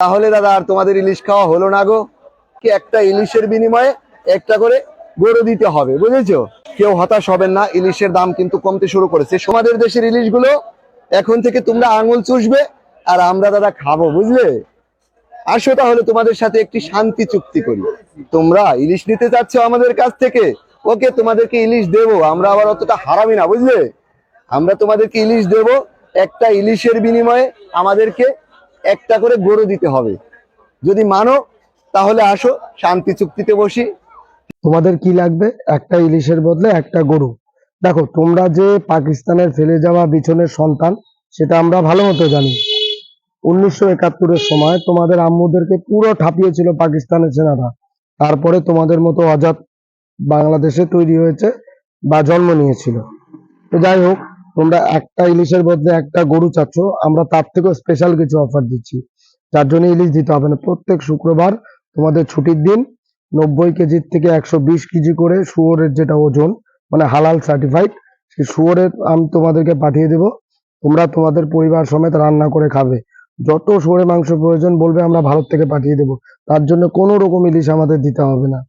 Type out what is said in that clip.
তাহলে দাদা, আর তোমাদের ইলিশ খাওয়া হলো না গো। কি একটা ইলিশের বিনিময়ে একটা করে গরু দিতে হবে, বুঝেছ? কেউ হতাশ হবেন না, ইলিশের দাম কিন্তু কমতে শুরু করেছে। আমাদের দেশের ইলিশগুলো এখন থেকে তোমরা আঙুল চুষবে, আর আমরা দাদা খাব, বুঝলে? আসো তাহলে তোমাদের সাথে একটি শান্তি চুক্তি করি। তোমরা ইলিশ নিতে চাচ্ছ আমাদের কাছ থেকে, ওকে তোমাদেরকে ইলিশ দেবো। আমরা আবার অতটা হারামি না, বুঝলে? আমরা তোমাদেরকে ইলিশ দেব, একটা ইলিশের বিনিময়ে আমাদেরকে একটা করে গরু দিতে হবে। যদি মানো, তাহলে আসো, শান্তি চুক্তিতে বসি। তোমাদের কি লাগবে? একটা ইলিশের বদলে একটা গরু। দেখো, তোমরা যে পাকিস্তানের ফেলে যাওয়া বিছনের সন্তান, সেটা আমরা ভালো মতো জানি। উনিশশো একাত্তরের সময় তোমাদের আম্মুদেরকে পুরো ঠাপিয়েছিল পাকিস্তানের সেনারা। তারপরে তোমাদের মতো আজাদ বাংলাদেশে তৈরি হয়েছে বা জন্ম নিয়েছিল। তো যাই হোক তোমরা একটা ইলিশের বদলে একটা গরু চাচ্ছ, আমরা তার থেকেও স্পেশাল কিছু অফার দিচ্ছি। যার জন্য ইলিশ দিতে হবে না। প্রত্যেক শুক্রবার তোমাদের ছুটির দিন নব্বই কেজির থেকে একশো বিশ কেজি করে শুয়োরের যেটা ওজন মানে হালাল সার্টিফাইড সেই শুয়োরের আমি তোমাদেরকে পাঠিয়ে দেবো। তোমরা তোমাদের পরিবার সমেত রান্না করে খাবে। যত শুয়োরের মাংস প্রয়োজন বলবে আমরা ভারত থেকে পাঠিয়ে দেবো। তার জন্য কোনো রকম ইলিশ আমাদের দিতে হবে না।